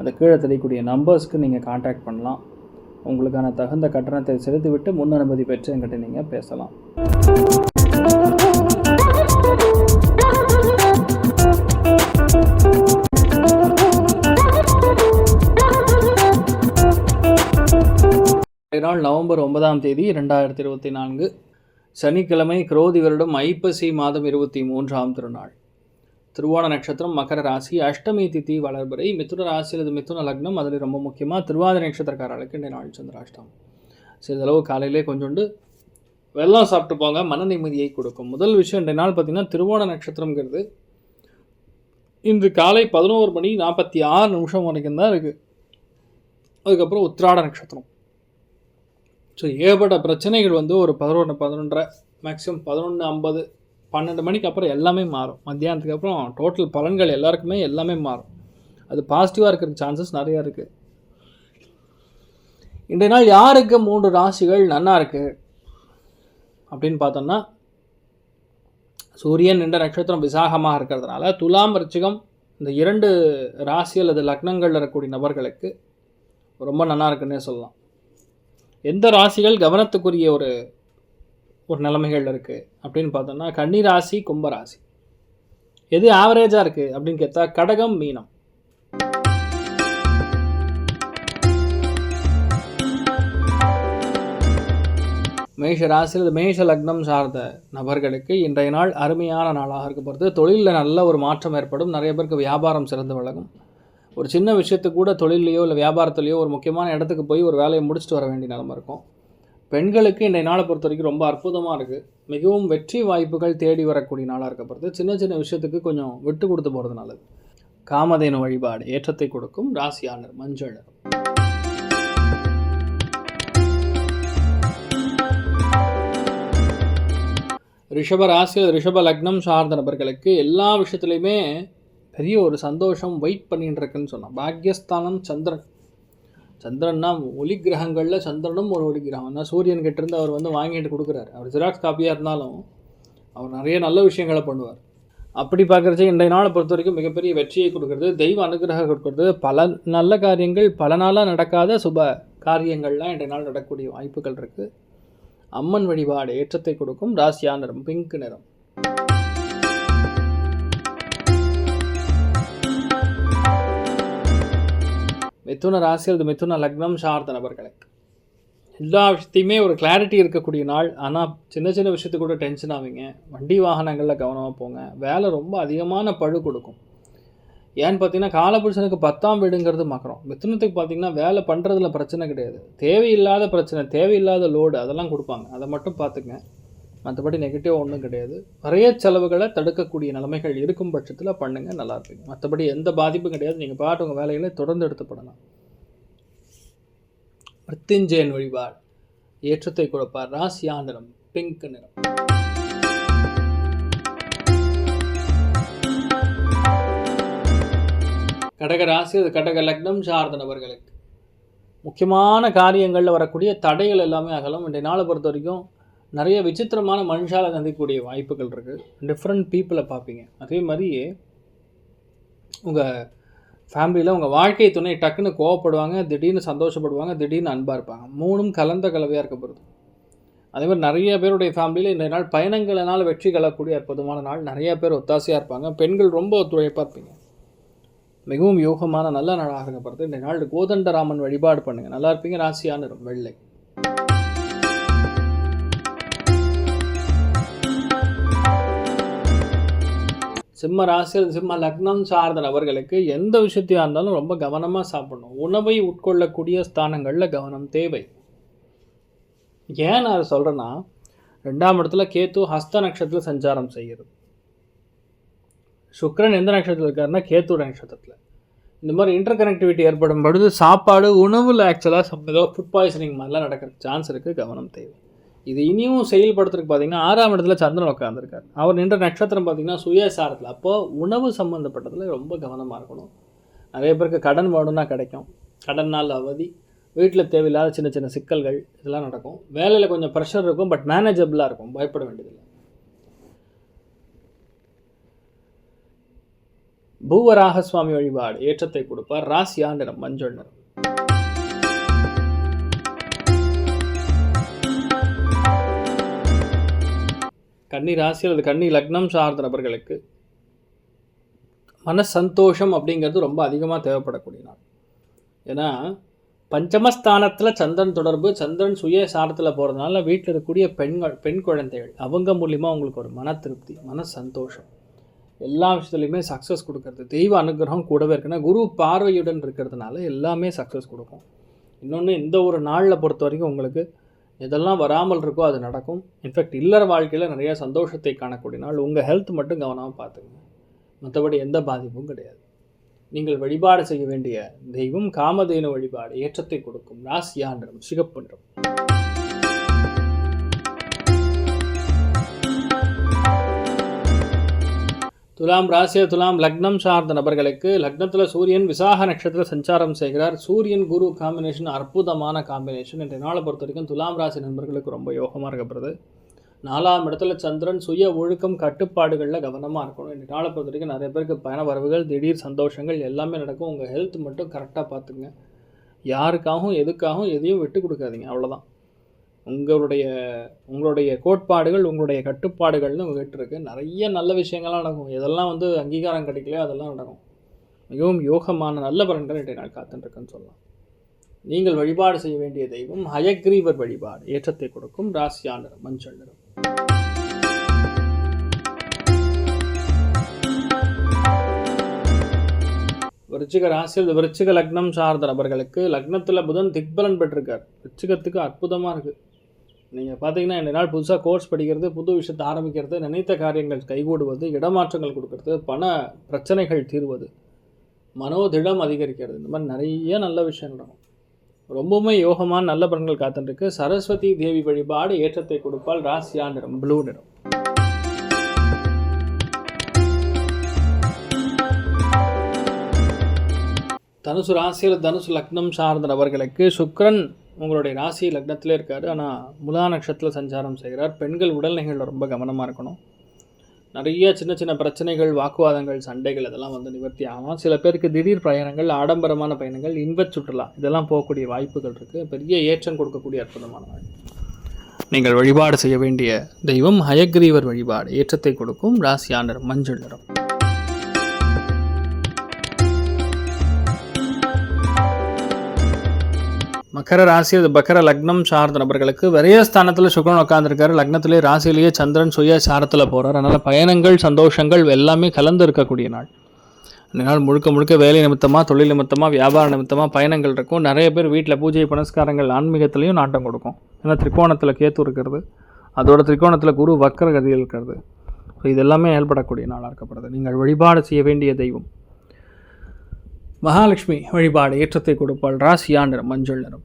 அந்த கீழே தெரியக்கூடிய நம்பர்ஸ்க்கு நீங்கள் காண்டாக்ட் பண்ணலாம். உங்களுக்கான தகுந்த கட்டணத்தை செலுத்திவிட்டு முன் அனுமதி பெற்று என்கிட்ட நீங்கள் பேசலாம். நாள் நவம்பர் ஒன்பதாம் தேதி இரண்டாயிரத்தி இருபத்தி நான்கு. சனிக்கிழமை குரோதி வருடம் ஐப்பசி மாதம் இருபத்தி மூன்றாம் திருநாள். திருவோண நட்சத்திரம் மகர ராசி அஷ்டமி திதி வளர்பறை மிதுன ராசி அல்லது மிதுன லக்னம் அதில் ரொம்ப முக்கியமாக திருவாதிரை நட்சத்திரக்காரர்களுக்கு இன்றைய நாள் சந்திராஷ்டம் சிறிதளவு காலையிலே கொஞ்சோண்டு வெள்ளம் சாப்பிட்டு போங்க மன நிம்மதியை கொடுக்கும். முதல் விஷயம் இன்றைய நாள் பார்த்திங்கன்னா திருவோண நட்சத்திரங்கிறது இன்று காலை பதினோரு மணி நாற்பத்தி ஆறு நிமிஷம் வரைக்கும் தான் இருக்குது அதுக்கப்புறம் உத்திராட நட்சத்திரம். ஸோ ஏகப்பட்ட பிரச்சனைகள் வந்து ஒரு பதினொன்று பதினொன்றரை மேக்ஸிமம் பதினொன்று ஐம்பது பன்னெண்டு மணிக்கு அப்புறம் எல்லாமே மாறும். மத்தியானத்துக்கு அப்புறம் டோட்டல் பலன்கள் எல்லாருக்குமே எல்லாமே மாறும். அது பாசிட்டிவாக இருக்கிற சான்சஸ் நிறையா இருக்குது இன்றைய நாள் யாருக்கு மூன்று ராசிகள் நன்னா இருக்குது அப்படின்னு பார்த்தோம்னா சூரியன் என்ற நட்சத்திரம் விசாகமாக இருக்கிறதுனால துலாம் ரிச்சிகம் இந்த இரண்டு ராசி அல்லது லக்னங்களில் இருக்கக்கூடிய நபர்களுக்கு ரொம்ப நல்லா இருக்குன்னே சொல்லலாம். எந்த ராசிகள் கவனத்துக்குரிய ஒரு ஒரு நிலைமைகள் இருக்குது அப்படின்னு பார்த்தோம்னா கன்னிராசி கும்பராசி. எது ஆவரேஜாக இருக்குது அப்படின்னு கேட்டால் கடகம் மீனம். மேஷ ராசியில் மேஷ லக்னம் சார்ந்த நபர்களுக்கு இன்றைய நாள் அருமையான நாளாக இருக்க போகிறது தொழிலில் நல்ல ஒரு மாற்றம் ஏற்படும். நிறைய பேருக்கு வியாபாரம் சிறந்து விலகும் ஒரு சின்ன விஷயத்துக்கு கூட தொழிலையோ இல்லை வியாபாரத்துலேயோ ஒரு முக்கியமான இடத்துக்கு போய் ஒரு வேலையை முடிச்சுட்டு வர வேண்டிய நிலமை இருக்கும். பெண்களுக்கு இன்றைய நாளை பொறுத்த வரைக்கும் ரொம்ப அற்புதமாக இருக்குது மிகவும் வெற்றி வாய்ப்புகள் தேடி வரக்கூடிய நாளாக இருக்க போகிறது சின்ன சின்ன விஷயத்துக்கு கொஞ்சம் விட்டு கொடுத்து போகிறது நல்லது. காமதேனு வழிபாடு ஏற்றத்தை கொடுக்கும் ராசியாளர் மஞ்சள். நிறம். ரிஷப ராசியில் ரிஷப லக்னம் சார்ந்த நபர்களுக்கு எல்லா விஷயத்துலையுமே பெரிய ஒரு சந்தோஷம் வெயிட் பண்ணிட்டு இருக்குன்னு சொன்னோம் பாக்யஸ்தானம் சந்திரன். சந்திரன்னா ஒளி கிரகங்களில் சந்திரனும் ஒரு ஒளி கிரகம். தான் சூரியன் கிட்டேருந்து அவர் வந்து வாங்கிட்டு கொடுக்குறாரு. அவர் ஜெராக்ஸ் காப்பியாக இருந்தாலும் அவர் நிறைய நல்ல விஷயங்களை பண்ணுவார். அப்படி பார்க்குறச்சு இன்றைய நாளை பொறுத்த வரைக்கும் மிகப்பெரிய வெற்றியை கொடுக்குறது தெய்வ அனுகிரகம் கொடுக்கறது பல நல்ல காரியங்கள் பல நாளாக நடக்காத சுப காரியங்கள்லாம் இன்றைய நாள் நடக்கக்கூடிய வாய்ப்புகள் இருக்குது அம்மன் வழிபாடு ஏற்றத்தை கொடுக்கும். ராசியா நிறம் பிங்க் நிறம். மிதுன ராசி அல்லது மிதுன லக்னம் சார்ந்த நபர்களுக்கு. எல்லா விஷயத்தையுமே ஒரு கிளாரிட்டி இருக்கக்கூடிய நாள். ஆனால் சின்ன சின்ன விஷயத்துக்கு கூட டென்ஷன் ஆவீங்க. வண்டி வாகனங்களில் கவனமாக போங்க. வேலை ரொம்ப அதிகமான பழு கொடுக்கும். ஏன்னு பார்த்தீங்கன்னா காலபுருஷனுக்கு பத்தாம் வீடுங்கிறது மக்கிறோம் மிதுனத்துக்கு பார்த்தீங்கன்னா வேலை பண்ணுறதுல பிரச்சனை கிடையாது. தேவையில்லாத பிரச்சனை தேவையில்லாத லோடு அதெல்லாம் கொடுப்பாங்க. அதை மட்டும் பார்த்துங்க மற்றபடி நெகட்டிவ் ஒன்றும் கிடையாது. நிறைய செலவுகளை தடுக்கக்கூடிய நிலைமைகள் இருக்கும் பட்சத்தில் பண்ணுங்கள் நல்லா இருப்பீங்க. மற்றபடி எந்த பாதிப்பும் கிடையாது. நீங்கள் பாட்டு உங்கள் வேலைகளை தொடர்ந்து எடுத்துப்படலாம் மிருத்யுஞ்சயன் வழிபாடு. ஏற்றத்தை கொடுப்பார். ராசியா நிறம் பிங்க் நிறம். கடக ராசி அது கடக லக்னம் சார்ந்த நபர்களுக்கு. முக்கியமான காரியங்களில் வரக்கூடிய தடைகள் எல்லாமே அகலும். இன்றைய நாளை பொறுத்த வரைக்கும் நிறைய விசித்திரமான மனுஷால சந்திக்கக்கூடிய வாய்ப்புகள் இருக்குது டிஃப்ரெண்ட் பீப்புளை பார்ப்பீங்க. அதே மாதிரியே உங்கள் ஃபேமிலியில் உங்கள் வாழ்க்கை துணை டக்குன்னு கோவப்படுவாங்க திடீர்னு சந்தோஷப்படுவாங்க திடீர்னு அன்பாக இருப்பாங்க. மூணும் கலந்த கலவையாக இருக்க போகிறது அதே மாதிரி நிறைய பேருடைய ஃபேமிலியில் இந்த நாள் பயணங்களினால் வெற்றி கலக்கூடிய அற்புதமான நாள். நிறைய பேர் ஒத்தாசையாக இருப்பாங்க. பெண்கள் ரொம்ப ஒத்துழைப்பாக இருப்பீங்க. மிகவும் யோகமான நல்ல நாளாக இருக்க போகிறது இந்த நாள் கோதண்டராமன் வழிபாடு பண்ணுங்கள் நல்லா இருப்பீங்க. ராசியான வெள்ளை. சிம்ம ராசி சிம்ம லக்னம் சார்ந்த நபர்களுக்கு எந்த விஷயத்தையாக இருந்தாலும் ரொம்ப கவனமாக சாப்பிடணும். உணவை உட்கொள்ளக்கூடிய ஸ்தானங்களில் கவனம் தேவை. ஏன் நான் அதை சொல்கிறேன்னா ரெண்டாம் இடத்துல கேத்து ஹஸ்த நட்சத்திரத்தில் சஞ்சாரம் செய்கிறது. சுக்கிரன் எந்த நட்சத்திரத்தில் இருக்காருன்னா கேத்துட நட்சத்திரத்தில். இந்த மாதிரி இன்டர் கனெக்டிவிட்டி ஏற்படும் பொழுது சாப்பாடு உணவில் ஆக்சுவலாக ஏதோ ஃபுட் பாய்சனிங் மாதிரிலாம் நடக்கிற சான்ஸ் இருக்குது கவனம் தேவை. இது இனியும் செயல்படுத்துறதுக்கு பார்த்தீங்கன்னா ஆறாம் இடத்துல சந்திரன் உட்காந்துருக்கார் அவர் நின்ற நட்சத்திரம் பார்த்தீங்கன்னா சுயசாரத்தில். அப்போது உணவு சம்மந்தப்பட்டதில் ரொம்ப கவனமாக இருக்கணும். நிறைய பேருக்கு கடன் வேணும்னா கிடைக்கும். கடன் நாள் அவதி. வீட்டில் தேவையில்லாத சின்ன சின்ன சிக்கல்கள் இதெல்லாம் நடக்கும். வேலையில் கொஞ்சம் ப்ரெஷர் இருக்கும் பட் மேனேஜபிளாக இருக்கும். பயப்பட வேண்டியதில்லை. பூவராக சுவாமி வழிபாடு ஏற்றத்தை கொடுப்பார். ராசியா நிறம் மஞ்சள் நிறம். கன்னி ராசி அல்லது கன்னி லக்னம் சார்ந்த நபர்களுக்கு மன சந்தோஷம் அப்படிங்கிறது ரொம்ப அதிகமாக தேவைப்படக்கூடிய நாள். ஏன்னா பஞ்சமஸ்தானத்தில் சந்திரன் தொடர்பு சந்திரன் சுய சாரத்தில் போகிறதுனால வீட்டில் இருக்கக்கூடிய பெண்கள் பெண் குழந்தைகள் அவங்க மூலிமா உங்களுக்கு ஒரு மன திருப்தி மன சந்தோஷம். எல்லா விஷயத்துலையுமே சக்ஸஸ் கொடுக்கறது தெய்வ அனுகிரகம் கூடவே இருக்குன்னா குரு பார்வையுடன் இருக்கிறதுனால எல்லாமே சக்ஸஸ் கொடுக்கும். இன்னொன்று இந்த ஒரு நாளில் பொறுத்த வரைக்கும் உங்களுக்கு எதெல்லாம் வராமல் இருக்கோ அது நடக்கும். இன்ஃபேக்ட் இல்லற வாழ்க்கையில் நிறைய சந்தோஷத்தை காணக்கூடிய நாள் உங்கள் ஹெல்த் மட்டும் கவனமாக பார்த்துங்க மற்றபடி எந்த பாதிப்பும் கிடையாது. நீங்கள் வழிபாடு செய்ய வேண்டிய தெய்வம் காமதேனு வழிபாடு ஏற்றத்தை கொடுக்கும் ராசியா நிறம் சிகப்பு நிறம். துலாம் ராசிய துலாம் லக்னம் சார்ந்த நபர்களுக்கு லக்னத்தில் சூரியன் விசாக நட்சத்திர சஞ்சாரம் செய்கிறார். சூரியன் குரு காம்பினேஷன் அற்புதமான காம்பினேஷன் இன்றைய நாளை பொறுத்த வரைக்கும் துலாம் ராசி நண்பர்களுக்கு ரொம்ப யோகமாக இருக்கப்படுது. நாலாம் இடத்துல சந்திரன் சுய ஒழுக்கம் கட்டுப்பாடுகளில் கவனமாக இருக்கணும். இன்றைய நாளை பொறுத்த வரைக்கும் நிறைய பேருக்கு பயண வரவுகள் திடீர் சந்தோஷங்கள் எல்லாமே நடக்கும். உங்கள் ஹெல்த் மட்டும் கரெக்டாக பார்த்துங்க யாருக்காகவும் எதுக்காகவும் எதையும் விட்டு கொடுக்காதீங்க. அவ்வளோதான் உங்களுடைய உங்களுடைய கோட்பாடுகள் உங்களுடைய கட்டுப்பாடுகள்னு உங்ககிட்ட இருக்குது நிறைய நல்ல விஷயங்கள்லாம் நடக்கும். எதெல்லாம் வந்து அங்கீகாரம் கிடைக்கலையோ அதெல்லாம் நடக்கும். மிகவும் யோகமான நல்ல பலன்கள் இன்றைய நாள் காத்துட்டுருக்குன்னு சொல்லலாம். நீங்கள் வழிபாடு செய்ய வேண்டிய தெய்வம் ஹயக்ரீவர் வழிபாடு. ஏற்றத்தை கொடுக்கும் ராசியா நிறம் மஞ்சள் நிறம். விருச்சிக ராசியில் விருச்சிக லக்னம் சார்ந்த நபர்களுக்கு லக்னத்தில் புதன் திக்பலன் பெற்றிருக்கார். விருச்சிகத்துக்கு அற்புதமாக இருக்குது நீங்கள் பார்த்தீங்கன்னா இந்த நாள் புதுசாக கோர்ஸ் படிக்கிறது புது விஷயத்தை ஆரம்பிக்கிறது நினைத்த காரியங்கள் கைகூடுவது இடமாற்றங்கள் கொடுக்கறது பண பிரச்சனைகள் தீர்வது மனோதிடம் அதிகரிக்கிறது. இந்த மாதிரி நிறைய நல்ல விஷயம் நடக்கும். ரொம்பவுமே யோகமான நல்ல பலன்கள் காத்துருக்கு சரஸ்வதி தேவி வழிபாடு ஏற்றத்தை கொடுப்பால் ராசியா நிறம் ப்ளூ நிறம். தனுசு ராசியில் தனுசு லக்னம் சார்ந்த நபர்களுக்கு சுக்ரன் உங்களுடைய ராசி லக்னத்திலே இருக்கார். ஆனால் முலா நட்சத்திரத்தில் சஞ்சாரம் செய்கிறார். பெண்கள் உடல்நிலைகளில் ரொம்ப கவனமாக இருக்கணும். நிறைய சின்ன சின்ன பிரச்சனைகள் வாக்குவாதங்கள் சண்டைகள் இதெல்லாம் வந்து நிவர்த்தி ஆகலாம் சில பேருக்கு திடீர் பயணங்கள் ஆடம்பரமான பயணங்கள் இன்பச் சுற்றுலா இதெல்லாம் போகக்கூடிய வாய்ப்புகள் இருக்குது பெரிய ஏற்றம் கொடுக்கக்கூடிய அற்புதமான நாள். நீங்கள் வழிபாடு செய்ய வேண்டிய தெய்வம் ஹயக்ரீவர் வழிபாடு ஏற்றத்தை கொடுக்கும். ராசியானர் மஞ்சள் நிறம். மகர ராசி அது பக்கர லக்னம் சார்ந்த நபர்களுக்கு விரயஸ்தானத்தில் சுக்கரன் உட்காந்துருக்காரு லக்னத்திலே ராசியிலேயே சந்திரன் சுய சாரத்தில் போகிறார் அதனால் பயணங்கள் சந்தோஷங்கள் எல்லாமே கலந்து இருக்கக்கூடிய நாள். நாள் முழுக்க முழுக்க வேலை நிமித்தமாக தொழில் நிமித்தமாக வியாபார நிமித்தமாக பயணங்கள் இருக்கும். நிறைய பேர் வீட்டில் பூஜை புனஸ்காரங்கள் ஆன்மீகத்திலையும் நாட்டம் கொடுக்கும். ஏன்னா திரிகோணத்தில் கேத்து இருக்கிறது. அதோட திரிகோணத்தில் குரு வக்கர கதியில் இருக்கிறது. ஸோ இதெல்லாமே ஏற்படக்கூடிய நாளாக இருக்கப்படுது. நீங்கள் வழிபாடு செய்ய வேண்டிய தெய்வம். மகாலட்சுமி வழிபாடு ஏற்றத்தை கொடுப்பாள். ராசியா நிறம் மஞ்சள் நிறம்.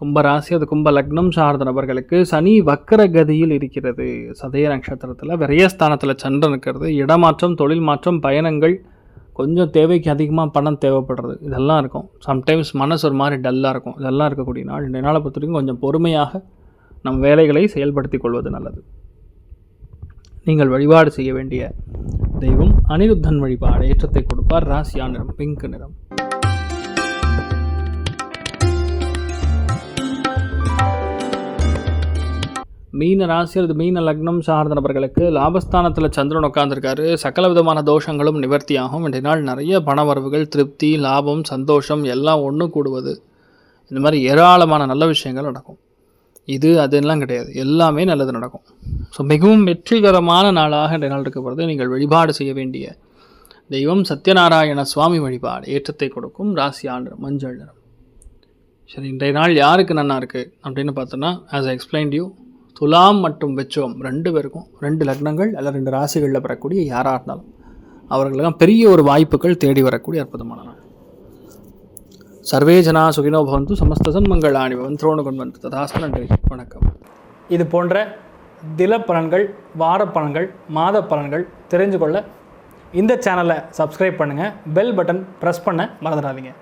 கும்ப ராசி அது கும்ப லக்னம் சார்ந்த நபர்களுக்கு சனி வக்கர கதியில் இருக்கிறது. சதய நட்சத்திரத்தில் விரயஸ்தானத்தில் சந்திரன் இருக்கிறது. இடமாற்றம் தொழில் மாற்றம் பயணங்கள் கொஞ்சம் தேவைக்கு அதிகமாக பணம் தேவைப்படுறது. இதெல்லாம் இருக்கும். சம்டைம்ஸ் மனசு ஒரு மாதிரி டல்லாக இருக்கும். இதெல்லாம் இருக்கக்கூடிய நாள். இந்த நாளை பொறுத்த வரைக்கும் கொஞ்சம் பொறுமையாக நம் வேலைகளை செயல்படுத்தி கொள்வது நல்லது. நீங்கள் வழிபாடு செய்ய வேண்டிய தெய்வம் அனிருத்தன் வழிபாடு. ஏற்றத்தை கொடுப்பார். ராசியா நிறம் பிங்க் நிறம். மீன ராசி அல்லது மீன லக்னம் சார்ந்த நபர்களுக்கு லாபஸ்தானத்தில் சந்திரன் உட்காந்துருக்காரு சகல விதமான தோஷங்களும் நிவர்த்தியாகும். இன்றைய நாள் நிறைய பண வரவுகள் திருப்தி லாபம் சந்தோஷம் எல்லாம் ஒன்று கூடுவது. இந்த மாதிரி ஏராளமான நல்ல விஷயங்கள் நடக்கும். இது அதெல்லாம் கிடையாது. எல்லாமே நல்லது நடக்கும். ஸோ மிகவும் வெற்றிகரமான நாளாக இன்றைய நாள் இருக்கப்படுது நீங்கள் வழிபாடு செய்ய வேண்டிய தெய்வம் சத்யநாராயண சுவாமி வழிபாடு ஏற்றத்தை கொடுக்கும் ராசி ஆண்டு மஞ்சள் நிறம். சரி இன்றைய நாள் யாருக்கு நன்னா இருக்குது அப்படின்னு பார்த்தோன்னா ஆஸ் ஐ எக்ஸ்பிளைன்ட் யூ துலாம் மற்றும் வெச்சுவம் ரெண்டு பேருக்கும். ரெண்டு லக்னங்கள் அல்ல ரெண்டு ராசிகளில் பெறக்கூடிய யாராக இருந்தாலும். அவர்களுக்கெல்லாம் பெரிய ஒரு வாய்ப்புகள் தேடி வரக்கூடிய அற்புதமான நாள். சர்வே ஜனா சுகினோ பவந்து சமஸ்த சன்மங்களாணி பவன் துரோணு கொண்டு ததாஸ்து நன்றி. வணக்கம். இது போன்ற தில பலன்கள் வார பலன்கள் மாத பலன்கள் தெரிஞ்சு கொள்ள இந்த சேனலை சப்ஸ்கிரைப் பண்ணுங்கள் பெல் பட்டன் ப்ரெஸ் பண்ண மறந்துடாதீங்க.